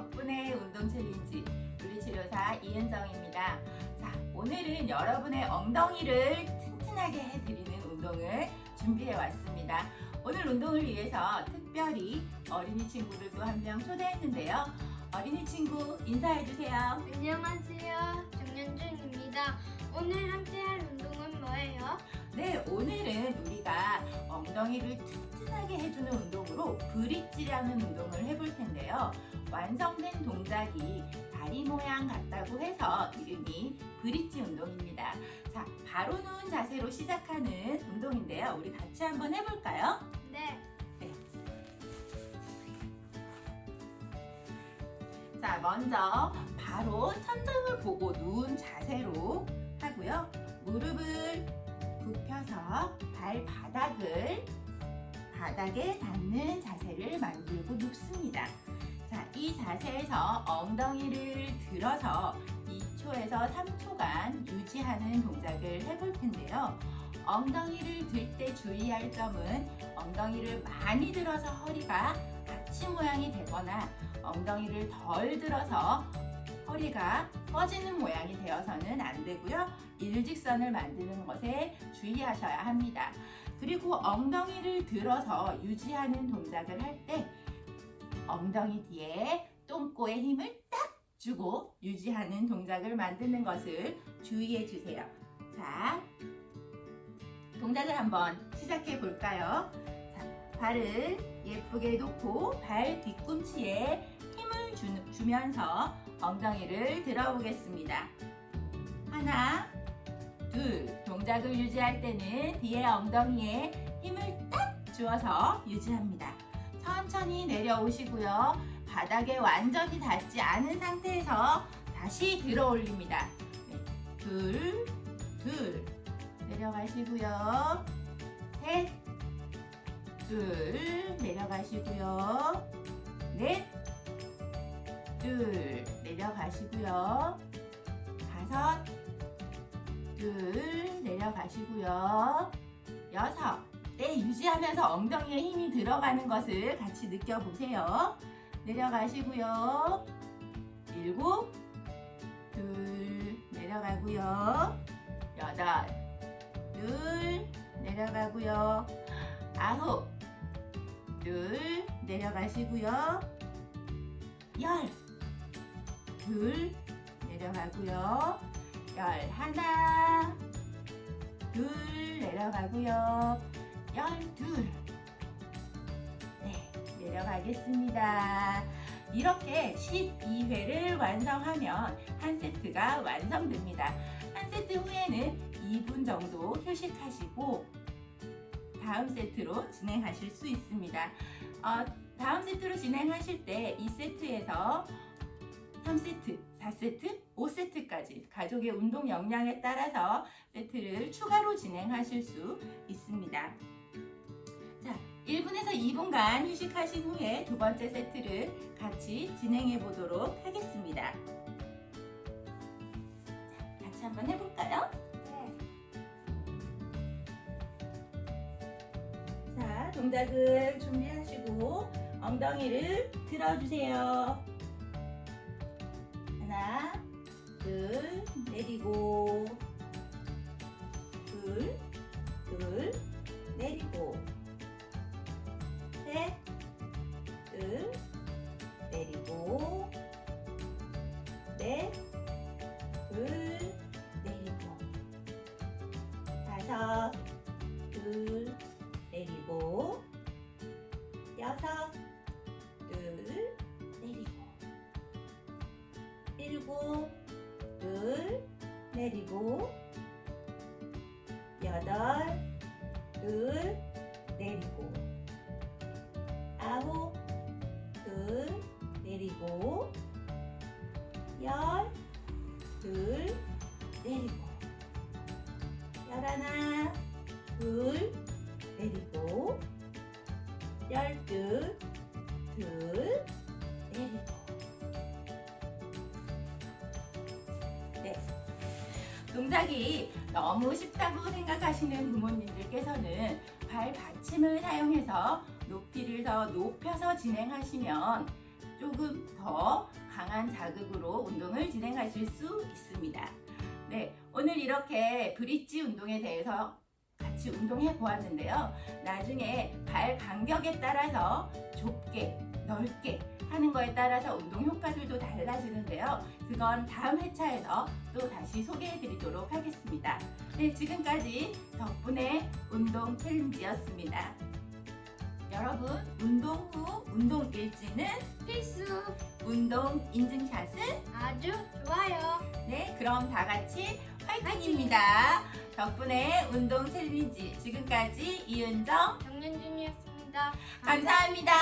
덕분에 운동 챌린지 물리치료사 이은정입니다. 자, 오늘은 여러분의 엉덩이를 튼튼하게 해드리는 운동을 준비해 왔습니다. 오늘 운동을 위해서 특별히 어린이 친구를 또한명 초대했는데요. 어린이 친구 인사해 주세요. 안녕하세요. 정연준입니다. 오늘 함께할 운동은 뭐예요? 네, 오늘은 우리가 엉덩이를 튼튼 하게 해주는 운동으로 브릿지라는 운동을 해볼 텐데요. 완성된 동작이 다리 모양 같다고 해서 이름이 브릿지 운동입니다. 자, 바로 누운 자세로 시작하는 운동인데요. 우리 같이 한번 해볼까요? 네. 자, 먼저 바로 천장을 보고 누운 자세로 하고요. 무릎을 굽혀서 발바닥을 바닥에 닿는 자세를 만들고 눕습니다. 자, 이 자세에서 엉덩이를 들어서 2초에서 3초간 유지하는 동작을 해볼 텐데요. 엉덩이를 들 때 주의할 점은 엉덩이를 많이 들어서 허리가 아치 모양이 되거나 엉덩이를 덜 들어서 허리가 꺼지는 모양이 되어서는 안 되고요. 일직선을 만드는 것에 주의하셔야 합니다. 그리고 엉덩이를 들어서 유지하는 동작을 할 때 엉덩이 뒤에 똥꼬에 힘을 딱 주고 유지하는 동작을 만드는 것을 주의해 주세요. 자, 동작을 한번 시작해 볼까요? 자, 발을 예쁘게 놓고 발 뒤꿈치에 힘을 주, 주면서 엉덩이를 들어보겠습니다. 하나, 둘. 동작을 유지할 때는 뒤에 엉덩이에 힘을 딱 주어서 유지합니다. 천천히 내려오시고요. 바닥에 완전히 닿지 않은 상태에서 다시 들어 올립니다. 네, 둘, 둘. 내려가시고요. 셋, 둘. 내려가시고요. 넷, 둘. 내려가시고요. 다섯, 둘. 내려가시고요. 여섯. 네, 유지하면서 엉덩이에 힘이 들어가는 것을 같이 느껴보세요. 내려가시고요. 일곱, 둘, 내려가고요. 여덟, 둘, 내려가고요. 아홉, 둘, 내려가시고요. 열, 둘, 내려가고요. 열 하나, 둘, 내려가고요. 열둘. 네, 내려가겠습니다. 이렇게 12회를 완성하면 한 세트가 완성됩니다. 한 세트 후에는 2분 정도 휴식하시고 다음 세트로 진행하실 수 있습니다. 어, 다음 세트로 진행하실 때 이 세트에서 3세트, 4세트, 5세트까지 가족의 운동 역량에 따라서 세트를 추가로 진행하실 수 있습니다. 자, 1분에서 2분간 휴식하신 후에 두 번째 세트를 같이 진행해 보도록 하겠습니다. 자, 같이 한번 해볼까요? 네. 자, 동작을 준비하시고 엉덩이를 들어주세요. 내리고, 둘, 둘, 내리고, 셋, 둘, 내리고, 넷, 둘, 내리고, 다섯, 둘, 내리고 여덟 둘 내리고 아홉 둘 내리고 열둘 내리고 열하나 둘 내리고 열둘 둘 동작이 너무 쉽다고 생각하시는 부모님들께서는 발 받침을 사용해서 높이를 더 높여서 진행하시면 조금 더 강한 자극으로 운동을 진행하실 수 있습니다. 네, 오늘 이렇게 브릿지 운동에 대해서 같이 운동해 보았는데요. 나중에 발 간격에 따라서 좁게, 넓게 하는 거에 따라서 운동 효과들도 달라지는데요. 그건 다음 회차에서 또 다시 소개해 드리도록 하겠습니다. 네, 지금까지 덕분에 운동 챌린지였습니다. 여러분, 운동 후 운동 일지는 필수. 운동 인증샷은 아주 좋아요. 네, 그럼 다 같이 화이팅입니다. 덕분에 운동 챌린지 지금까지 이은정 정연준이었습니다. 감사합니다.